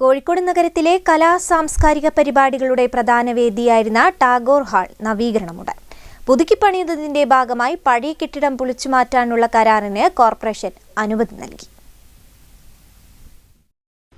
കോഴിക്കോട് നഗരത്തിലെ കലാ സാംസ്കാരിക പരിപാടികളുടെ പ്രധാന വേദിയായിരുന്ന ടാഗോർ ഹാൾ നവീകരണമുണ്ട്. പുതുക്കിപ്പണിയുന്നതിന്റെ ഭാഗമായി പഴയ കെട്ടിടം പൊളിച്ചു മാറ്റാനുള്ള കരാറിന് കോർപ്പറേഷൻ അനുമതി നൽകി.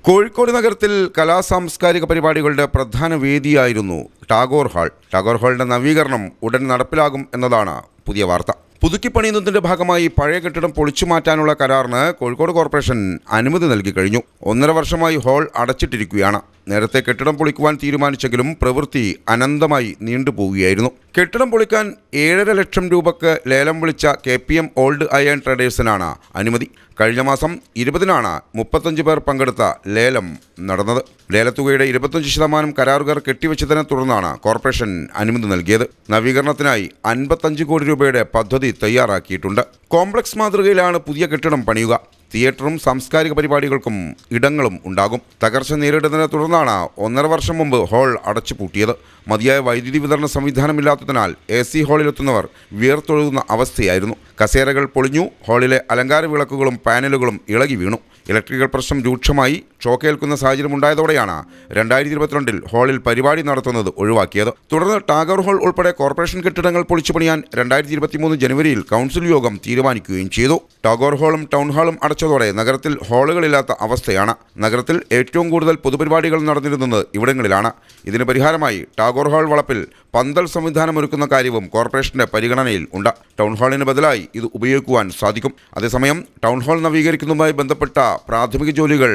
കോഴിക്കോട് നഗരത്തിൽ കലാ സാംസ്കാരിക പരിപാടികളുടെ പ്രധാന വേദിയായിരുന്നു ടാഗോർ ഹാൾ. ടാഗോർ ഹാളിന്റെ നവീകരണം ഉടൻ നടപ്പിലാകും എന്നതാണ് പുതിയ വാർത്ത. പുതുക്കിപ്പണിയുന്നതിന്റെ ഭാഗമായി പഴയ കെട്ടിടം പൊളിച്ചു മാറ്റാനുള്ള കരാറിന് കോഴിക്കോട് കോർപ്പറേഷൻ അനുമതി നൽകി കഴിഞ്ഞു. ഒന്നര വർഷമായി ഹോൾ അടച്ചിട്ടിരിക്കുകയാണ്. നേരത്തെ കെട്ടിടം പൊളിക്കുവാൻ തീരുമാനിച്ചെങ്കിലും പ്രവൃത്തി അനന്തമായി നീണ്ടുപോവുകയായിരുന്നു. കെട്ടിടം പൊളിക്കാൻ ഏഴര ലക്ഷം രൂപക്ക് ലേലം വിളിച്ച K P M old iron ട്രേഡേഴ്സിനാണ് അനുമതി. കഴിഞ്ഞ മാസം ഇരുപതിനാണ് മുപ്പത്തഞ്ച് പേർ പങ്കെടുത്ത ലേലം നടന്നത്. ലേലത്തുകയുടെ ഇരുപത്തഞ്ച് ശതമാനം കരാറുകാർ കെട്ടിവെച്ചതിനെ തുടർന്നാണ് കോർപ്പറേഷൻ അനുമതി നൽകിയത്. നവീകരണത്തിനായി അൻപത്തഞ്ച് കോടി രൂപയുടെ പദ്ധതി തയ്യാറാക്കിയിട്ടുണ്ട്. കോംപ്ലക്സ് മാതൃകയിലാണ് പുതിയ കെട്ടിടം പണിയുക. തിയേറ്ററും സാംസ്കാരിക പരിപാടികൾക്കും ഇടങ്ങളും ഉണ്ടാകും. തകർച്ച നേരിടുന്നതിനെ തുടർന്നാണ് ഒന്നര വർഷം മുമ്പ് ഹാൾ അടച്ചുപൂട്ടിയത്. മതിയായ വൈദ്യുതി വിതരണ സംവിധാനമില്ലാത്തതിനാൽ എ സി ഹാളിലെത്തുന്നവർ വിയർത്തൊഴുകുന്ന അവസ്ഥയായിരുന്നു. കസേരകൾ പൊളിഞ്ഞു ഹാളിലെ അലങ്കാര വിളക്കുകളും പാനലുകളും ഇളകി വീണു. ഇലക്ട്രിക്കൽ പ്രശ്നം രൂക്ഷമായി. ഷോക്കേൽക്കുന്ന സാഹചര്യം ഉണ്ടായതോടെയാണ് രണ്ടായിരത്തി ഇരുപത്തിരണ്ടിൽ ഹാളിൽ പരിപാടി നടത്തുന്നത് ഒഴിവാക്കിയത്. തുടർന്ന് ടാഗർ ഹാൾ ഉൾപ്പെടെ കോർപ്പറേഷൻ കെട്ടിടങ്ങൾ പൊളിച്ചു പണിയാൻ രണ്ടായിരത്തി ഇരുപത്തിമൂന്ന് ജനുവരിയിൽ കൗൺസിൽ യോഗം തീരുമാനിക്കുകയും ചെയ്തു. ടാഗോർ ഹാളും ടൗൺ ഹാളും അടച്ചതോടെ നഗരത്തിൽ ഹാളുകളില്ലാത്ത അവസ്ഥയാണ്. നഗരത്തിൽ ഏറ്റവും കൂടുതൽ പൊതുപരിപാടികൾ നടന്നിരുന്നത് ഇവിടങ്ങളിലാണ്. ഇതിന് പരിഹാരമായി ടാഗോർ ഹാൾ വളപ്പിൽ പന്തൽ സംവിധാനം ഒരുക്കുന്ന കാര്യവും കോർപ്പറേഷന്റെ പരിഗണനയിൽ ഉണ്ട്. ടൗൺ ഹാളിന് ബദലായി ഇത് ഉപയോഗിക്കുവാൻ സാധിക്കും. അതേസമയം ടൗൺ ഹാൾ നവീകരിക്കുന്നതുമായി ബന്ധപ്പെട്ട പ്രാഥമിക ജോലികൾ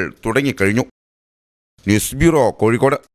തുടങ്ങിക്കഴിഞ്ഞു ന്യൂസ് ബ്യൂറോ കോഴിക്കോട്.